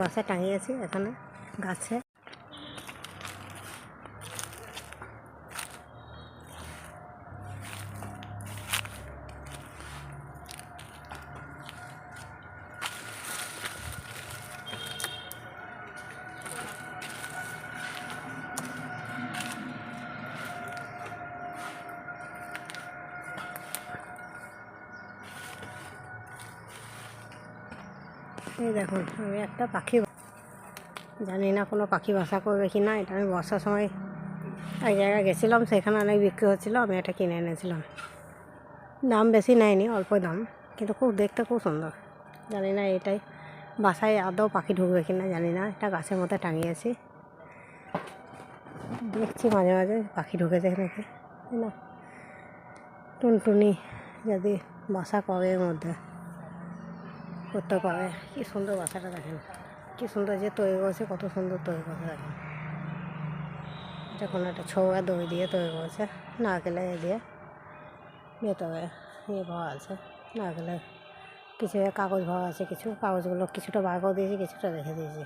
বাসা টাঙিয়েছি এখানে গাছে। এই দেখুন, আমি একটা পাখি জানি না কোনো পাখি বাসা করবে কি না, এটা আমি বর্ষার সময় এক জায়গায় গেছিলাম, সেখানে অনেক বিক্রি হচ্ছিল, আমি এটা কিনে এনেছিলাম। দাম বেশি নেয়নি, অল্প দাম, কিন্তু খুব দেখতে খুব সুন্দর। জানি না এটাই বাসায় আদৌ পাখি ঢুকবে কি না, জানি না, এটা গাছের মধ্যে টাঙিয়েছি। দেখছি মাঝে মাঝে পাখি ঢুকেছে নাকি না, টুনটুনি যদি বাসা করে এর মধ্যে। করতে পারে। কি সুন্দর বাসাটা দেখেন। কি সুন্দর যে তৈরি করেছে, কত সুন্দর তৈরি করে দেখেন। এটা কোনো একটা ছৌড়া দই দিয়ে তৈরি করেছে নারকেলে এ দিয়ে। ভেতরে ইয়ে ভাওয়া আছে নারকেলে কিছু কাগজ ভাওয়া আছে, কিছু কাগজগুলো কিছুটা বার করে দিয়েছি, কিছুটা রেখে দিয়েছি।